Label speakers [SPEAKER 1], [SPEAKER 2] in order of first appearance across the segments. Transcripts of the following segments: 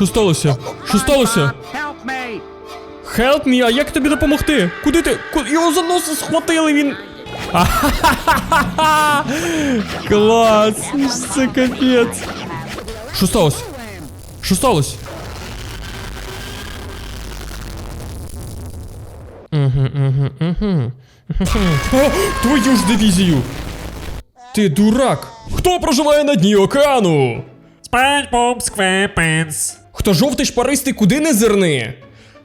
[SPEAKER 1] Що сталося? Що сталося?
[SPEAKER 2] Help me!
[SPEAKER 1] А як тобі допомогти? Куди ти? Його за носа схватили, він. Клас! Це капець. Що сталося? Що сталося? Угу, угу, угу. Твою ж дивізію! Ти дурак! Хто проживає на дні океану?
[SPEAKER 2] SpongeBob SquarePants!
[SPEAKER 1] Хто жовтий шпаристий, куди не зирни?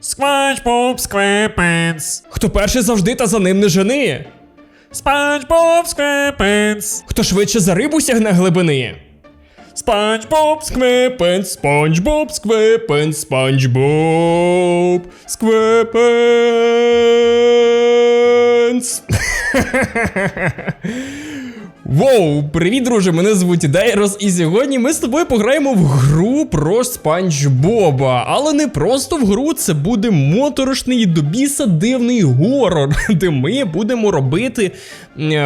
[SPEAKER 2] SpongeBob SquarePants!
[SPEAKER 1] Хто перший завжди та за ним не жени?
[SPEAKER 2] SpongeBob SquarePants!
[SPEAKER 1] Хто швидше за рибу сягне глибини?
[SPEAKER 2] SpongeBob
[SPEAKER 1] Сквепенс, Спанч Боб, Сквепенс, Спанч Боб, Сквепенс. Воу, привіт, друже! Мене звуть Дайрос, і сьогодні ми з тобою пограємо в гру про Спанч Боба. Але не просто в гру, це буде моторошний до біса дивний горор, де ми будемо робити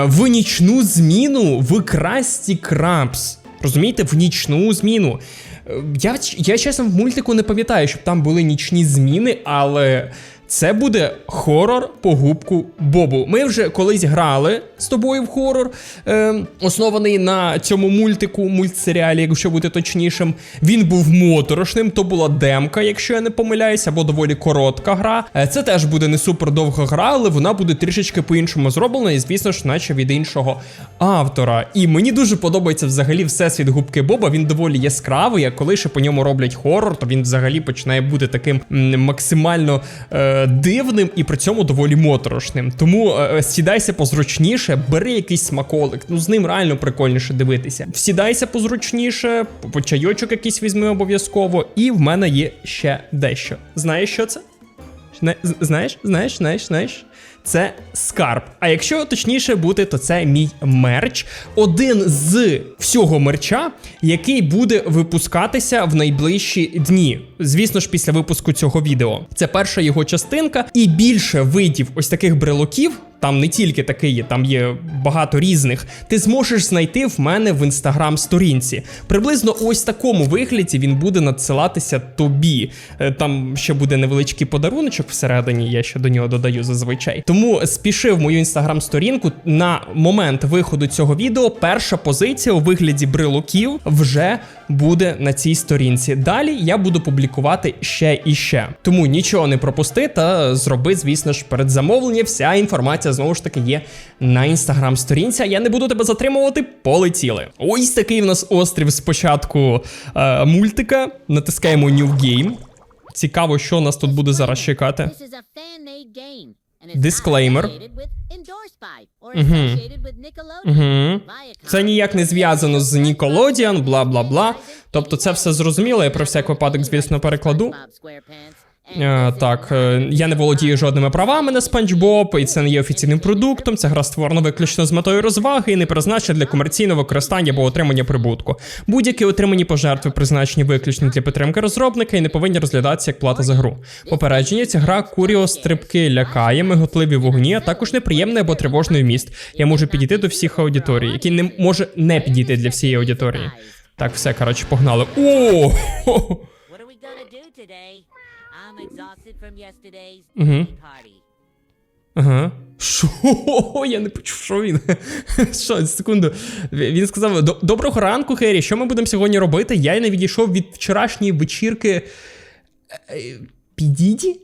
[SPEAKER 1] в нічну зміну в Красті Крабс. Розумієте, в нічну зміну. Е, Я, я чесно в мультику не пам'ятаю, щоб там були нічні зміни, але це буде хорор по губку Бобу. Ми вже колись грали з тобою в хорор, е, оснований на цьому мультику, мультсеріалі, якщо бути точнішим. Він був моторошним, то була демка, якщо я не помиляюся, або доволі коротка гра. Е, Це теж буде не супер довга гра, але вона буде трішечки по-іншому зроблена, і звісно ж, наче від іншого автора. І мені дуже подобається взагалі всесвіт губки Боба. Він доволі яскравий. А коли ще по ньому роблять хорор, то він взагалі починає бути таким м, максимально е, дивним і при цьому доволі моторошним. Тому е, сідайся позручніше, бери якийсь смаколик. Ну з ним реально прикольніше дивитися. Сідайся позручніше, по- чайочок якийсь візьми обов'язково. І в мене є ще дещо. Знаєш, що це? Зна- Знаєш, знаєш, знаєш, знаєш. Це скарб. А якщо точніше бути, то це мій мерч. Один з всього мерча, який буде випускатися в найближчі дні. Звісно ж, після випуску цього відео. Це перша його частинка, і більше видів ось таких брелоків. Там не тільки такий є, там є багато різних. Ти зможеш знайти в мене в інстаграм сторінці. Приблизно ось такому вигляді він буде надсилатися тобі. Е, Там ще буде невеличкий подаруночок всередині, я ще до нього додаю зазвичай. Тому спіши в мою інстаграм сторінку. На момент виходу цього відео перша позиція у вигляді брелоків вже буде на цій сторінці. Далі я буду публікувати ще і ще. Тому нічого не пропусти та зроби, звісно ж, передзамовлення. Вся інформація знову ж таки є на інстаграм сторінці. А я не буду тебе затримувати. Полетіли. Ось такий в нас острів спочатку е, мультика. Натискаємо New Game. Цікаво, що нас тут буде зараз чекати.
[SPEAKER 3] With Nickelodeon.
[SPEAKER 1] Угу. Це ніяк не зв'язано з Nickelodeon, бла бла бла. Тобто це все зрозуміло, я про всяк випадок, звісно, перекладу. Е, так, е, я не володію жодними правами на Спанч Боб, і це не є офіційним продуктом. Ця гра створена виключно з метою розваги і не призначена для комерційного використання або отримання прибутку. Будь-які отримані пожертви призначені виключно для підтримки розробника і не повинні розглядатися як плата за гру. Попередження ця гра куріо стрибки лякає, миготливі вогні, а також неприємний або тривожний вміст. Я можу підійти до всіх аудиторій, які не може не підійти для всієї аудиторії. Так, все, коротше, погнали. О!
[SPEAKER 3] Party.
[SPEAKER 1] Ага. Що? Я не почув, що він. Що, секунду. Він сказав: Доброго ранку, Хері. Що ми будемо сьогодні робити? Я й не відійшов від вчорашньої вечірки. Е, Підіді?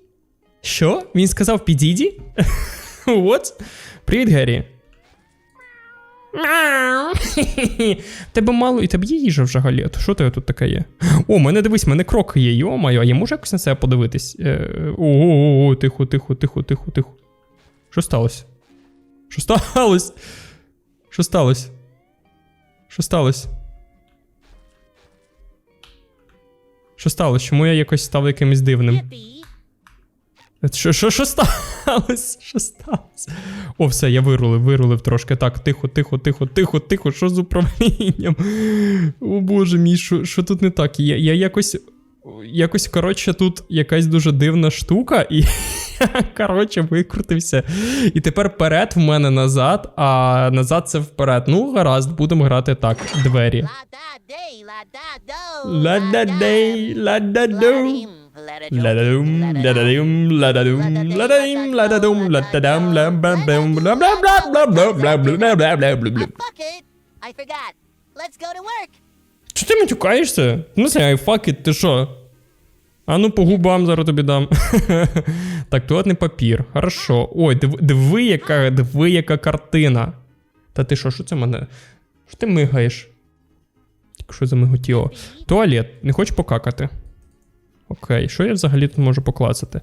[SPEAKER 1] Що? Він сказав підіді? What? Привіт, Гері. Мяу. Тебе мало, і тебе є їжа взагалі. То що тебе тут таке є? О, мене дивись, мене крок є, йо-моє, а я можу якось на себе подивитись? Е, О, тихо, тихо, тихо, тихо, тихо. Що сталося? Що сталося? Що сталося? Що сталося? Що сталося? Чому я якось став якимось дивним? Що, що, що сталося? Що сталося? О, все, я вирулив, вирулив трошки. Так, тихо, тихо, тихо, тихо, тихо. Що з управлінням? О боже мій, що, що тут не так? Я, я якось. Якось, коротше, тут якась дуже дивна штука, і Коротше, викрутився. І тепер вперед в мене назад, а назад це вперед. Ну, гаразд, будемо грати так. Двері. Ла-да-дей. Чи ти матюкаєшся? Ну це айфакіт, ти що? А ну по губам зараз тобі дам. так, туалетний папір. Хорошо. Ой, див, диви, яка диви, яка картина. Та ти що, що це мене? Що ти мигаєш? Так що за миготіло? Туалет, не хочеш покакати? Окей, що я взагалі тут можу поклацати?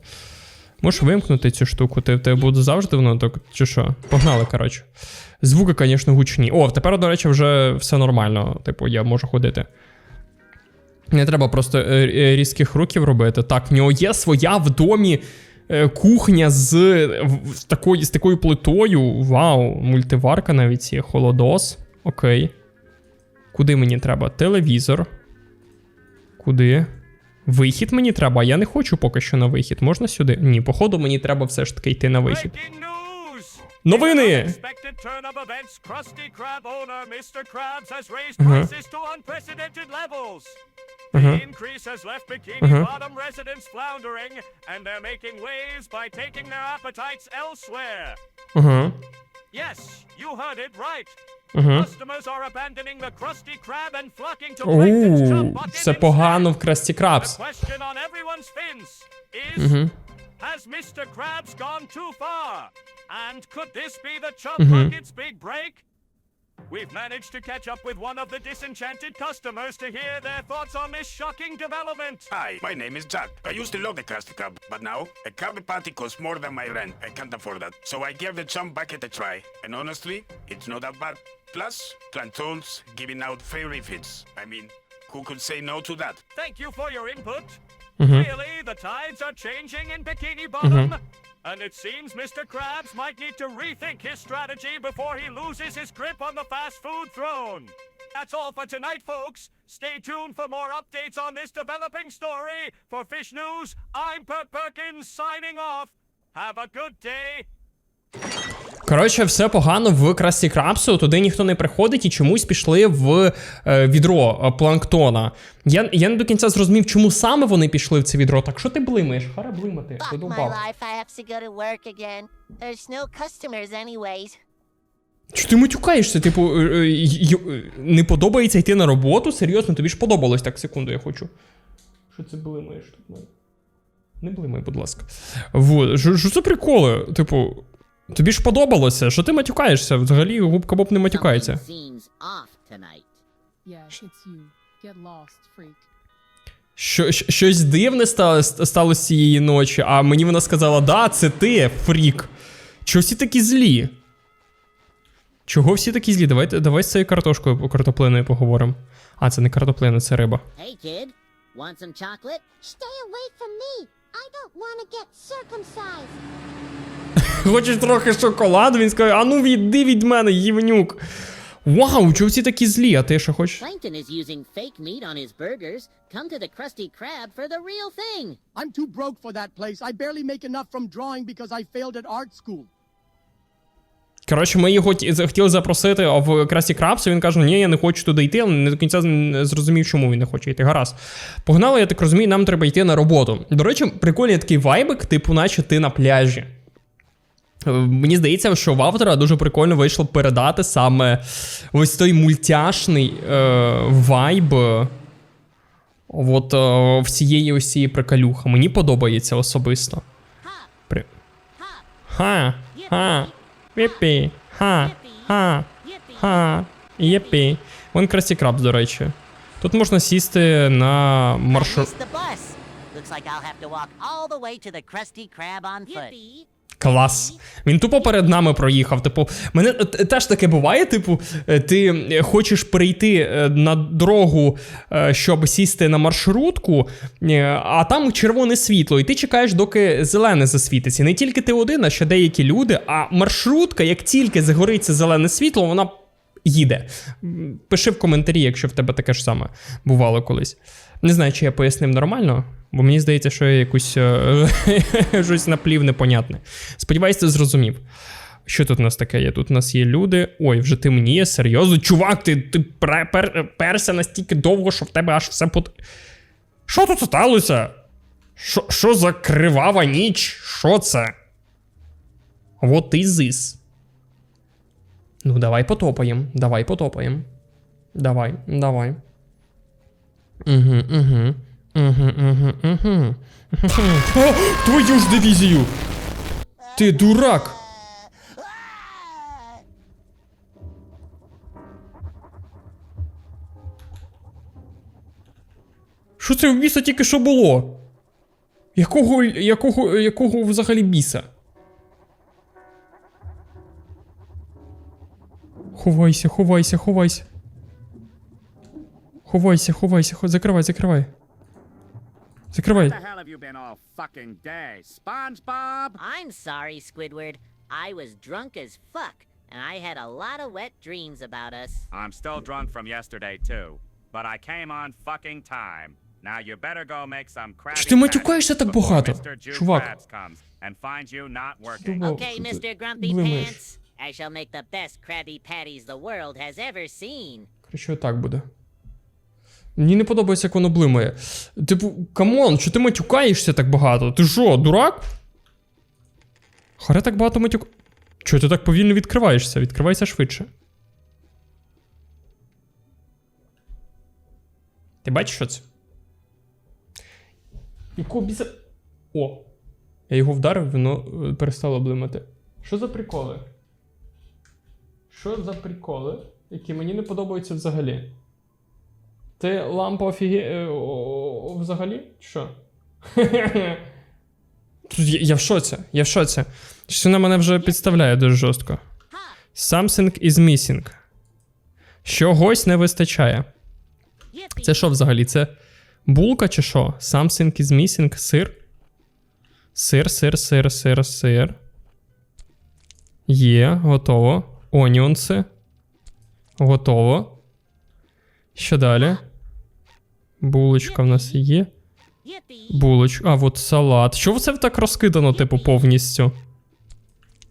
[SPEAKER 1] Можеш вимкнути цю штуку, ти тебе буде завжди воно так, чи що? Погнали, коротше. Звуки, звісно, гучні. О, тепер, до речі, вже все нормально. Типу, я можу ходити. Не треба просто е, е, різких руків робити. Так, в нього є своя в домі е, кухня з, з, такою, з такою плитою. Вау, мультиварка навіть є, холодос. Окей. Куди мені треба? Телевізор. Куди? Вихід мені треба, а я не хочу поки що на вихід. Можна сюди? Ні, походу, мені треба все ж таки йти на вихід. Новини!
[SPEAKER 2] Ага. Ага. Ага.
[SPEAKER 1] Ага.
[SPEAKER 2] Yes, you heard it right.
[SPEAKER 1] Ага.
[SPEAKER 2] Customers are abandoning the Krusty Krab and flocking to Plankton's chum
[SPEAKER 1] Оу,
[SPEAKER 2] bucket
[SPEAKER 1] це погано в
[SPEAKER 2] instead.
[SPEAKER 1] Красті
[SPEAKER 2] The
[SPEAKER 1] Крабс.
[SPEAKER 2] question on everyone's fins is
[SPEAKER 1] Угу.
[SPEAKER 2] Has Mr. Krabs gone too far? And could this be the Chum
[SPEAKER 1] Mhm.
[SPEAKER 2] Bucket's big break? We've managed to catch up with one of the disenchanted customers to hear their thoughts on this shocking development.
[SPEAKER 4] Hi, my name is Jack. I used to love the Krusty Krab, but now a Krabby Patty costs more than my rent. I can't afford that. So I gave the chum bucket a try. And honestly, it's not that bad. Plus, Plantoons giving out free refits. I mean, who could say no to that?
[SPEAKER 2] Thank you for your input.
[SPEAKER 1] Mhm.
[SPEAKER 2] Really, the tides are changing in Bikini Bottom. And it seems Mr. Krabs might need to rethink his strategy before he loses his grip on the fast food throne. That's all for tonight, folks. Stay tuned for more updates on this developing story. For Fish News, I'm Bert Perkins signing off. Have a good day.
[SPEAKER 1] Коротше, все погано в Красті Крабсу, туди ніхто не приходить і чомусь пішли в е, відро е, планктона. Я, я не до кінця зрозумів, чому саме вони пішли в це відро. Так що ти блимаєш? Хара блимати. Чи ти матюкаєшся? Типу, е, е, не подобається йти на роботу? Серйозно, тобі ж подобалось так, секунду, я хочу. Що це блимаєш тут? Не блимай, будь ласка. Вот. Що це приколи? Типу, тобі ж подобалося? Що ти матюкаєшся? Взагалі губка Боб не матюкається. Що, щось дивне сталося, сталося цієї ночі, а мені вона сказала: да, це ти, фрік. Чого всі такі злі? Чого всі такі злі? Давайте, давай з цією картошкою картоплиною поговоримо. А, це не картоплина, це риба.
[SPEAKER 3] Hey, kid. Want some chocolate?
[SPEAKER 5] Stay away from me. I don't want to get circumcised.
[SPEAKER 1] Хочеш трохи шоколаду? Він скаже, а ну відди від мене, ївнюк. Вау, чого всі такі злі? А ти що хочеш?
[SPEAKER 3] Plankton is using fake meat on his burgers. Come to the Krusty Krab for the real thing.
[SPEAKER 6] I'm too broke for that place. I barely make enough from drawing because I failed at art school.
[SPEAKER 1] Коротше, ми його хотіли запросити в Красі Крабс, і він каже, ні, я не хочу туди йти, але не до кінця не зрозумів, чому він не хоче йти. Гаразд. Погнали, я так розумію, нам треба йти на роботу. До речі, прикольний такий вайбик, типу, наче ти на пляжі. Мені здається, що в автора дуже прикольно вийшло передати саме ось той мультяшний е, вайб. От е, всієї ось цієї приколюхи. Мені подобається особисто. При... Ха, ха, віпі, ха, ха, ха, єпі. Вон Красті Крабс, до речі. Тут можна сісти на маршрут.
[SPEAKER 3] Looks like I'll have to walk all the way to the Krusty Krab on foot.
[SPEAKER 1] Клас. Він тупо перед нами проїхав. Типу, мене теж таке буває. Типу, е, ти хочеш прийти е, на дорогу, е, щоб сісти на маршрутку, а там червоне світло, і ти чекаєш, доки зелене засвітиться. Не тільки ти один, а ще деякі люди. А маршрутка, як тільки загориться зелене світло, вона їде. Пиши в коментарі, якщо в тебе таке ж саме бувало колись. Не знаю, чи я пояснив нормально. Бо мені здається, що я якусь е, щось наплів непонятне. Сподіваюсь, ти зрозумів. Що тут у нас таке є? Тут у нас є люди. Ой, вже темніє, серйозно. Чувак, ти, ти пер, пер, перся настільки довго, що в тебе аж все пот. Що тут сталося? Що, за кривава ніч? Що це? Вот і зис. Ну, давай потопаємо. Давай потопаємо. Давай, давай. Угу, угу. Угу, угу, угу. О, твою ж дивізію! Ти дурак! Що це в біса тільки що було? Якого, якого, якого взагалі біса? Ховайся, ховайся, ховайся. Ховайся, ховайся, хо... закривай, закривай. Закривай.
[SPEAKER 2] Where the hell have you been all fucking day? SpongeBob?
[SPEAKER 3] I'm sorry, Squidward. I was drunk as fuck, and I had a lot of wet dreams about us.
[SPEAKER 2] I'm still drunk from yesterday, too. But I came on fucking time. Now you better go make some Krabby
[SPEAKER 1] Чи ти матюкаєшся так багато? Чувак.
[SPEAKER 2] And finds you not working.
[SPEAKER 3] Okay, Mr. Grumpy. Pants. I shall make the best Krabby Patties the world has ever seen.
[SPEAKER 1] Краще отак буде. Мені не подобається, як воно блимає. Типу, камон, що ти матюкаєшся так багато? Ти що, дурак? Харе так багато матюк. Чого ти так повільно відкриваєшся? Відкривайся швидше. Ти бачиш що це? Якого біса. О! Я його вдарив, воно е, перестало блимати. Що за приколи? Що за приколи, які мені не подобаються взагалі? Ти лампа офіге... е, взагалі? Що? Я, в шоці, я в шоці. Що вона мене вже підставляє дуже жорстко. Something is missing. Чогось не вистачає. Це що взагалі? Це булка чи що? Something is missing? Сир? Сир, сир, сир, сир, сир. Є, готово. Оніонси. Готово. Що далі? Булочка в нас є. Булочка. А, от салат. Чого це так розкидано, типу, повністю?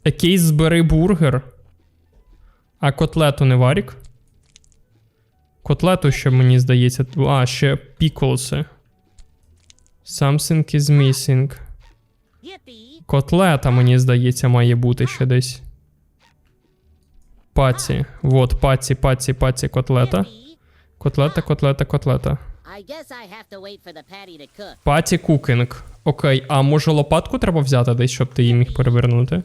[SPEAKER 1] Якийсь збери бургер. А котлету не варік? Котлету ще мені здається. А, ще піклси. Something is missing. Котлета, мені здається, має бути ще десь. Паці. Вот, паці, паці, паці, котлета. Котлета, котлета, котлета. Паті кукінг. Окей, а може лопатку треба взяти десь, щоб ти її міг перевернути?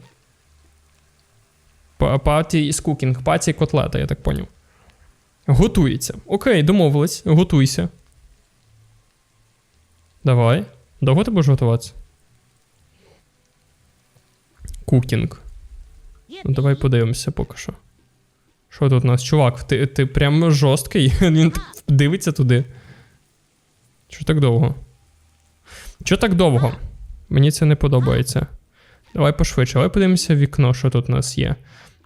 [SPEAKER 1] Па- Паті із кукінг, паті котлета, я так поняв. Готується. Окей, домовились, готуйся. Давай. Довго ти будеш готуватися? Кукінг. Ну, давай подивимося поки що. Що тут у нас? Чувак, ти, ти прям жорсткий. Він дивиться туди. Чого так довго? Чого так довго? Мені це не подобається. Давай пошвидше, давай подивимося в вікно, що тут у нас є.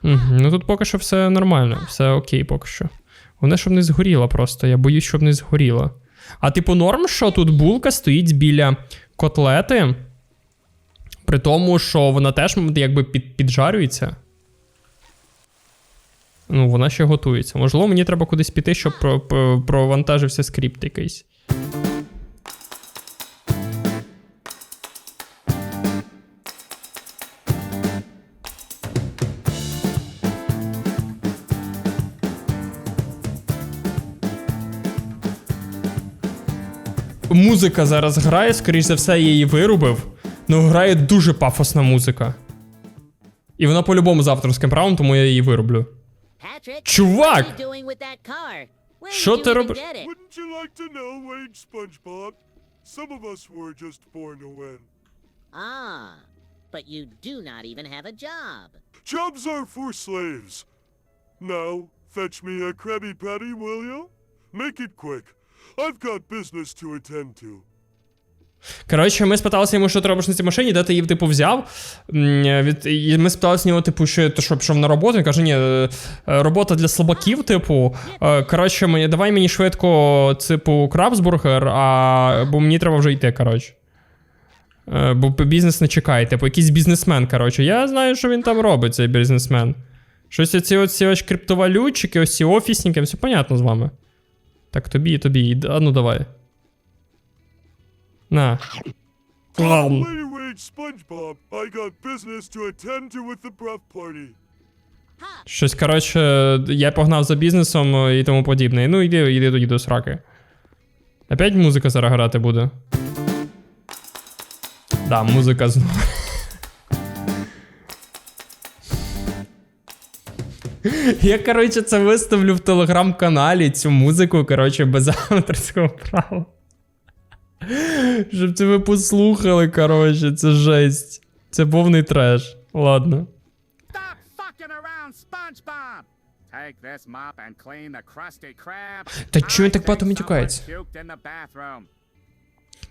[SPEAKER 1] Угу. Ну тут поки що все нормально, все окей поки що. Головне, щоб не згоріла просто. Я боюсь, щоб не згоріла. А типу, норм, що тут булка стоїть біля котлети. При тому, що вона теж якби під, піджарюється. Ну, вона ще готується. Можливо, мені треба кудись піти, щоб про, про, провантажився скрипт якийсь. Музика зараз грає, скоріш за все, я її вирубив. Ну, грає дуже пафосна музика. І вона по-любому з авторським правом, тому я її вироблю.
[SPEAKER 3] Patrick,
[SPEAKER 1] Чувак!
[SPEAKER 3] what are you doing with that car? Where
[SPEAKER 1] Що
[SPEAKER 3] did you
[SPEAKER 1] ти
[SPEAKER 3] even
[SPEAKER 1] робиш?
[SPEAKER 3] get it?
[SPEAKER 7] Wouldn't you like to know, Wade SpongeBob? Some of us were just born to win.
[SPEAKER 3] Ah, but you do not even have a job.
[SPEAKER 7] Jobs are for slaves. Now, fetch me a Krabby Patty, will you? Make it quick. I've got business to attend to.
[SPEAKER 1] Коротше, ми спиталися йому, що ти робиш на цій машині, де ти її, типу, взяв. Від, і ми спиталися нього, типу, що ти що пішов на роботу. Він каже, ні, е, робота для слабаків, типу. Е, Коротше, мені, давай мені швидко, типу, крабсбургер, а, бо мені треба вже йти, коротше. Е, Бо бізнес не чекає, типу, якийсь бізнесмен, коротше. Я знаю, що він там робить, цей бізнесмен. Щось оці оці ось криптовалютчики, ось ці офісники, все понятно з вами. Так, тобі, тобі, а ну давай. На.
[SPEAKER 7] Anyway, SpongeBob, I got business to attend to with the breath party.
[SPEAKER 1] Щось, коротше, я погнав за бізнесом е, і тому подібне. Ну, іди, іди тоді до сраки. Опять музика зараз грати буде. Да, музика знову. Я, коротше, це виставлю в телеграм-каналі цю музику, коротше, без авторського права. Щоб це ви послухали, коротше, це жесть. Це повний треш. Ладно.
[SPEAKER 2] Stop fucking around, SpongeBob! Take this mop and clean the Krusty Krab.
[SPEAKER 1] Та чого він так багато матюкається?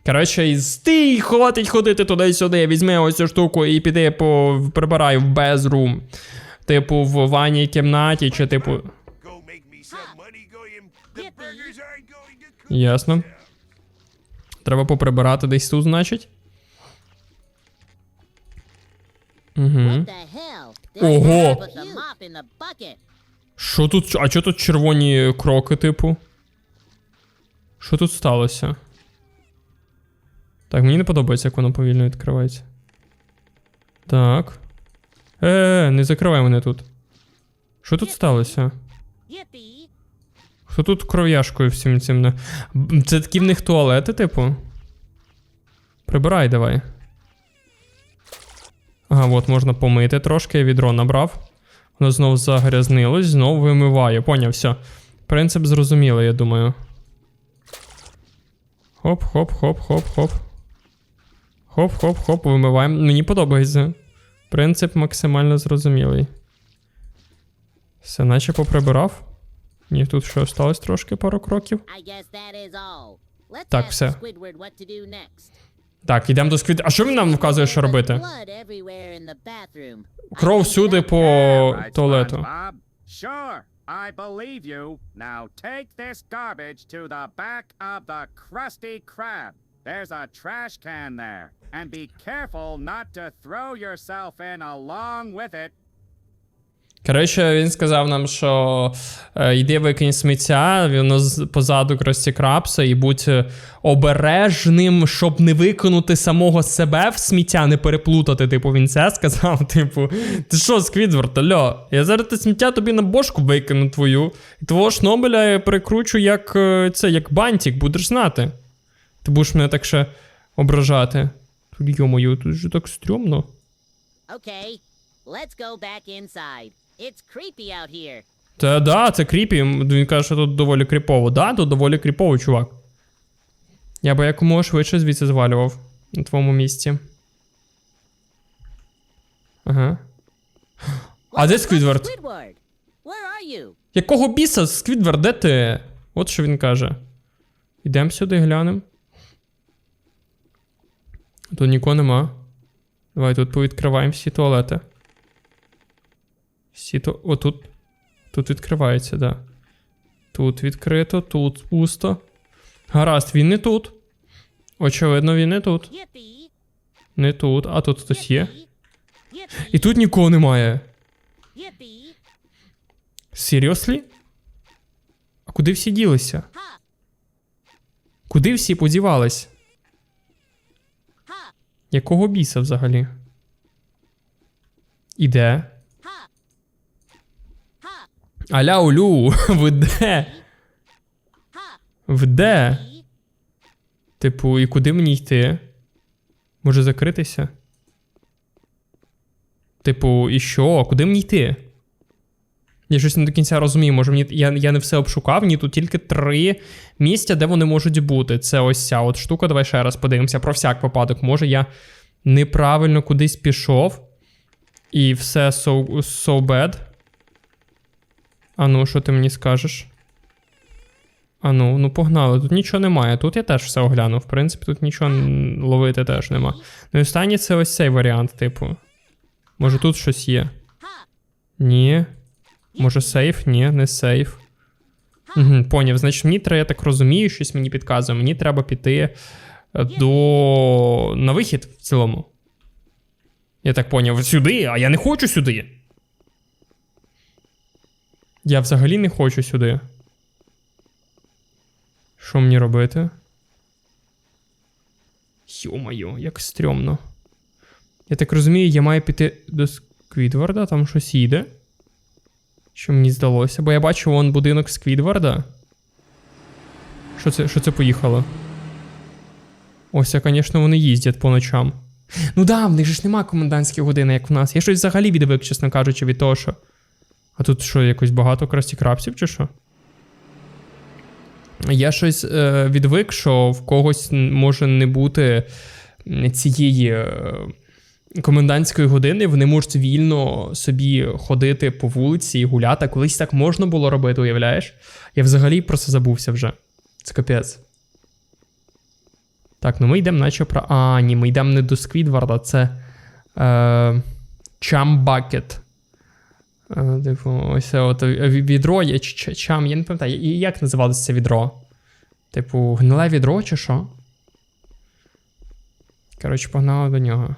[SPEAKER 1] Коротше, і стій, хватить ходити туди-сюди, візьми ось цю штуку і піди по прибирай в безрум. Типу, в ванній кімнаті, чи типу. Ясно. Треба поприбирати десь тут, значить. Угу. Ого. Що тут? А чого тут червоні кроки, типу? Що тут сталося? Так, мені не подобається, як воно повільно відкривається. Так. Е, не закривай мене тут. Що тут сталося? Хто тут кров'яшкою всім цим не. Це такі в них туалети, типу? Прибирай давай. Ага, от можна помити трошки, я відро набрав. Воно знов загрязнилось, знов вимиває. Поняв, все. Принцип зрозумілий, я думаю. Хоп, хоп, хоп, хоп, хоп. Хоп, хоп, хоп, вимиваємо. Мені подобається. Принцип максимально зрозумілий. Все, наче поприбирав. Ні, тут що осталось трошки пару кроків. Так, все. Так, йдемо до сквід. А що він нам вказує, що робити? Кров всюди по туалету.
[SPEAKER 2] I believe you. Now take this garbage to the back of the Krusty Krab. There's a trash can there. And be careful not to throw yourself in along with it.
[SPEAKER 1] Коротше, він сказав нам, що е, йди викинь сміття, воно позаду Крості Крабса, і будь е, обережним, щоб не викинути самого себе в сміття, не переплутати. Типу, він це сказав. Типу, ти що, Сквідвард, альо? Я зараз те сміття тобі на бошку викину твою. І твого шнобеля я перекручу як е, це, як бантик, будеш знати. Ти будеш мене так ще ображати. Тут, йо-моє, тут же так стрьомно.
[SPEAKER 3] Okay, let's go back inside. It's creepy out here.
[SPEAKER 1] Та да, це кріпі. Він каже, що тут доволі кріпово. Да, тут доволі кріпово, чувак. Я би якомога швидше звідси звалював на твоєму місці. Ага. А де Сквідвард? Якого біса, Сквідвард, де ти? От що він каже. Ідемо сюди, глянемо. Тут нікого нема. Давай тут повідкриваємо всі туалети. Всі то. Отут. Тут відкривається, да. Тут відкрито, тут пусто. Гаразд, він не тут. Очевидно, він не тут. Не тут, а тут хтось є. І тут нікого немає.
[SPEAKER 3] Yippee!
[SPEAKER 1] А куди всі ділися? Куди всі подівались? Якого біса взагалі? Іде.
[SPEAKER 3] Ha!
[SPEAKER 1] Аля улю, ви де? В де? Типу, і куди мені йти? Може закритися? Типу, і що? Куди мені йти? Я щось не до кінця розумію. Може, мені я, я не все обшукав, ні тут тільки три місця, де вони можуть бути. Це ось ця от штука. Давай ще раз подивимося про всяк випадок. Може, я неправильно кудись пішов. І все so, so bad. А ну, що ти мені скажеш? А ну, погнали, тут нічого немає. Тут я теж все оглянув. В принципі, тут нічого ловити теж нема. Ну і останній це ось цей варіант, типу. Може тут щось є? Ні. Може сейф? Ні, не сейф. Угу, поняв. Значить, мені треба, я так розумію, щось мені підказує. Мені треба піти е, до. на вихід в цілому. Я так поняв, сюди, а я не хочу сюди. Я взагалі не хочу сюди. Що мені робити? Йо-моє, як стрьомно. Я так розумію, я маю піти до Сквідварда, там щось їде. Що мені здалося? Бо я бачу вон будинок Сквідварда. Що це, що це поїхало? Ось, звісно, вони їздять по ночам. Ну да, в них ж нема комендантської години, як в нас. Я щось взагалі відвик, чесно кажучи, від того, що. А тут що, якось багато красті крапсів чи що? Я щось е, відвик, що в когось може не бути цієї е, комендантської години, вони можуть вільно собі ходити по вулиці і гуляти. Колись так можна було робити, уявляєш? Я взагалі про це забувся вже. Це капець. Так, ну ми йдемо наче про. А, ні, ми йдемо не до Сквідварда, це. Е, Чамбакет. Е, Типу, ось от відро є чам, я не пам'ятаю. І як називалося це відро? Типу, гниле відро чи що? Коротше, погнали до нього.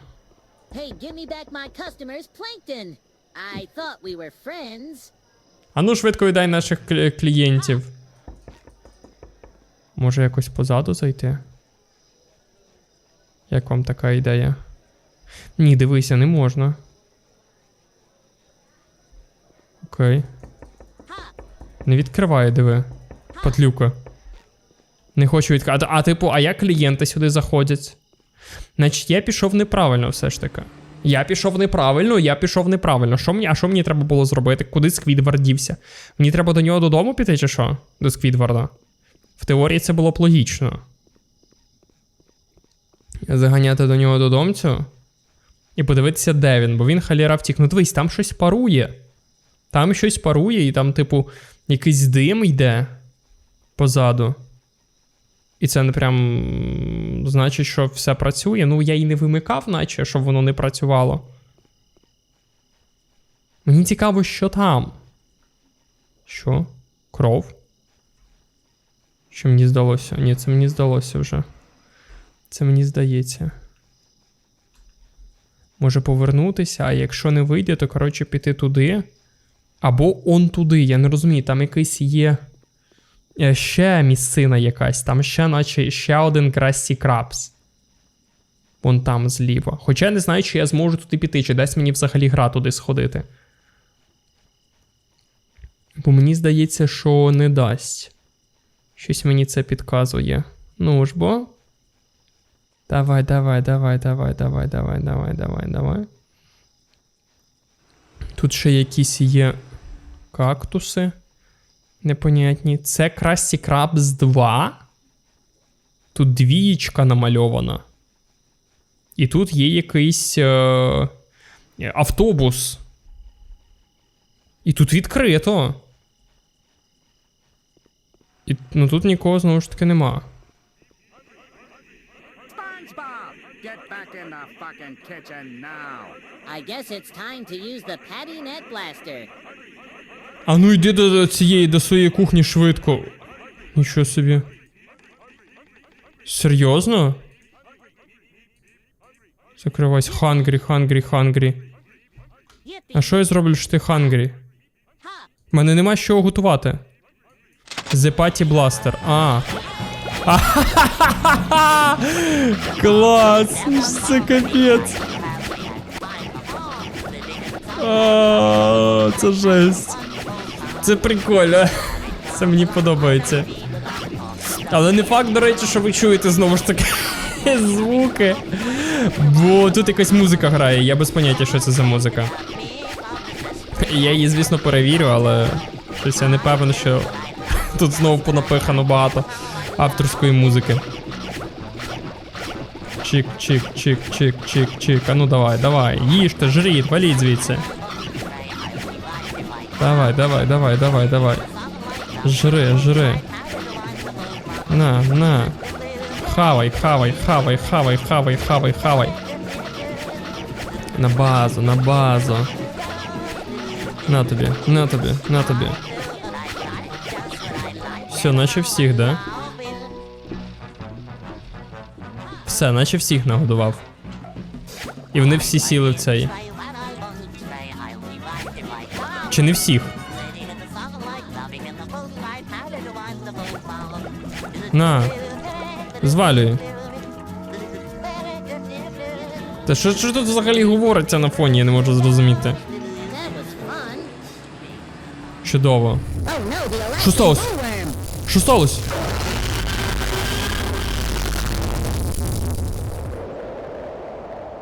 [SPEAKER 3] Hey, give me back my customers, Plankton. I thought we were friends.
[SPEAKER 1] А ну швидко віддай наших клієнтів. Може якось позаду зайти? Як вам така ідея? Ні, дивися, не можна. Окей. Не відкриває, диви. Потлюка. Не хочу відкривати. А, типу, а як клієнти сюди заходять? Значить, я пішов неправильно все ж таки. Я пішов неправильно, я пішов неправильно. Що мені, а що мені треба було зробити? Куди Сквідвард дівся? Мені треба до нього додому піти, чи що? До Сквідварда? В теорії це було б логічно. Заганяти до нього додомцю і подивитися, де він, бо він халяра втік. Ну дивись, там щось парує. Там щось парує, і там, типу, якийсь дим йде позаду. І це не прям значить, що все працює. Ну, я і не вимикав, наче, щоб воно не працювало. Мені цікаво, що там. Що? Кров? Що мені здалося? Ні, це мені здалося вже. Це мені здається. Може повернутися, а якщо не вийде, то коротше піти туди. Або он туди. Я не розумію, там якийсь є. Е, Ще місцина якась, там ще, наче ще один Красті Крабс. Вон там зліва. Хоча я не знаю, чи я зможу туди піти, чи дасть мені взагалі гра туди сходити. Бо мені здається, що не дасть. Щось мені це підказує. Ну ж бо. Давай, давай, давай, давай, давай, давай, давай, давай, давай. Тут ще якісь є кактуси. Непонятні. Це Красті Крабс 2. Тут двієчка намальована. І тут є якийсь е, автобус. І тут відкрито. І, ну тут нікого знову ж таки нема.
[SPEAKER 8] Get back in the fucking kitchen now.
[SPEAKER 3] I guess it's time to use the Patty Net Blaster.
[SPEAKER 1] А ну йди до цієї до своєї кухні швидко. Нічого собі. Серйозно? Закривайся. Хангрі, хангрі, хангрі. А що я зроблю, що ти хангрі? У мене нема чого готувати. Patty Blaster. А. Клас! Це капець. Це жесть. Це прикольно. Це мені подобається. Але не факт, до речі, що ви чуєте знову ж таки звуки. Бо тут якась музика грає, я без поняття, що це за музика. Я її, звісно, перевірю, але щось я не певен, що тут знову понапихано багато авторської музики. Чик, чик, чик, чик, чик, чик. А ну давай, давай. Їжте, жріть, валіть звідси. Давай, давай, давай, давай, давай. Жри, жри. На, на. Хавай, хавай, хавай, хавай, хавай, хавай, хавай. На базу, на базу. На тобі, на тобі, на тобі. Все, наче всіх, да? Все, наче всіх нагодував. І вони всі сіли в цей. Чи не всіх? На. Звалюй. Та що, що тут взагалі говориться на фоні, я не можу зрозуміти. Чудово. Що сталося? Що сталося?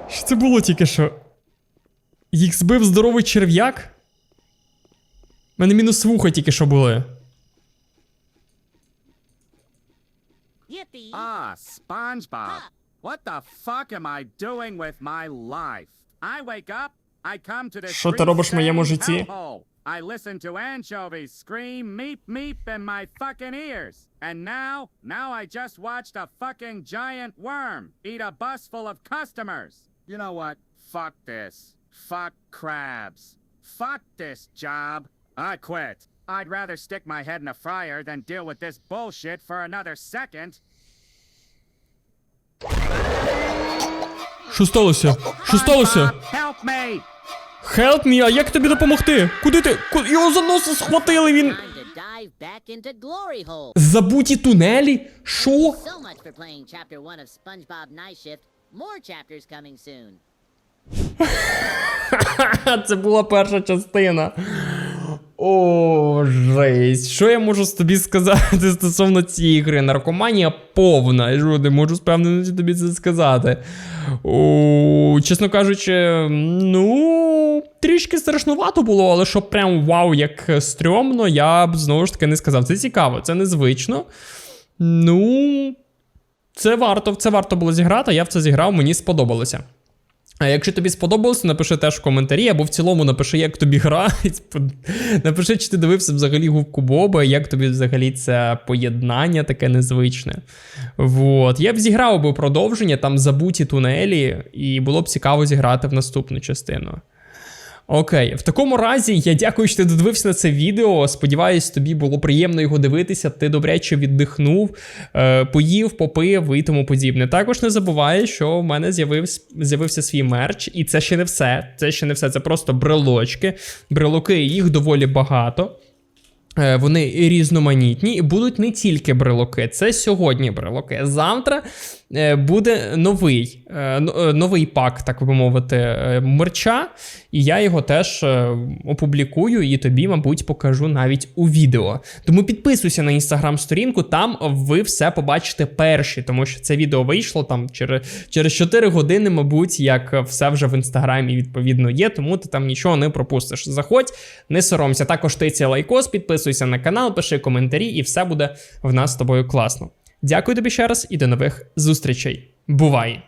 [SPEAKER 1] Що це було тільки що? Їх збив здоровий черв'як? У мене мінус вуха тільки що були.
[SPEAKER 8] Ah, SpongeBob. What the fuck am I doing with my life? I wake up, I come to this
[SPEAKER 1] Що ти робиш в моєму житті?
[SPEAKER 8] I listen to anchovies scream meep meep in my fucking ears. And now, now I just watched a fucking giant worm eat a bus full of customers. You know what? Fuck this. Fuck crabs. Fuck this job. I quit. I'd rather stick my head in a fryer than deal with this bullshit for another second.
[SPEAKER 1] Що сталося? Що сталося?
[SPEAKER 8] Help me!
[SPEAKER 1] Help me, а як тобі допомогти? Куди ти? Його за носа схватили він. Забуті тунелі? Що? Це була перша частина. О, жесть. Що я можу тобі сказати стосовно цієї гри? Наркоманія повна. Я не можу з певненістю тобі це сказати. О, чесно кажучи, ну. Трішки страшнувато було, але щоб прям вау, як стрьомно, я б знову ж таки не сказав. Це цікаво, це незвично. Ну. Це варто, це варто було зіграти. Я в це зіграв, мені сподобалося. А якщо тобі сподобалося, напиши теж в коментарі, або в цілому напиши, як тобі гра. Напиши, чи ти дивився взагалі губку Боба, як тобі взагалі це поєднання таке незвичне. Вот. Я б зіграв би продовження, там забуті тунелі, і було б цікаво зіграти в наступну частину. Окей, в такому разі я дякую, що ти додивився на це відео. Сподіваюсь, тобі було приємно його дивитися. Ти добряче віддихнув, е, поїв, попив і тому подібне. Також не забувай, що в мене з'явився, з'явився свій мерч, і це ще не все. Це ще не все. Це просто брелочки. Брелоки їх доволі багато. Е, Вони різноманітні і будуть не тільки брелоки. Це сьогодні брелоки. Завтра буде новий, е, е, новий пак, так би мовити, е, мерча. І я його теж е, опублікую і тобі, мабуть, покажу навіть у відео. Тому підписуйся на інстаграм-сторінку, там ви все побачите перші, тому що це відео вийшло там через, через 4 години, мабуть, як все вже в інстаграмі відповідно є, тому ти там нічого не пропустиш. Заходь, не соромся. Також тиця лайкос, підписуйся на канал, пиши коментарі, і все буде в нас з тобою класно. Дякую тобі ще раз і до нових зустрічей. Бувай!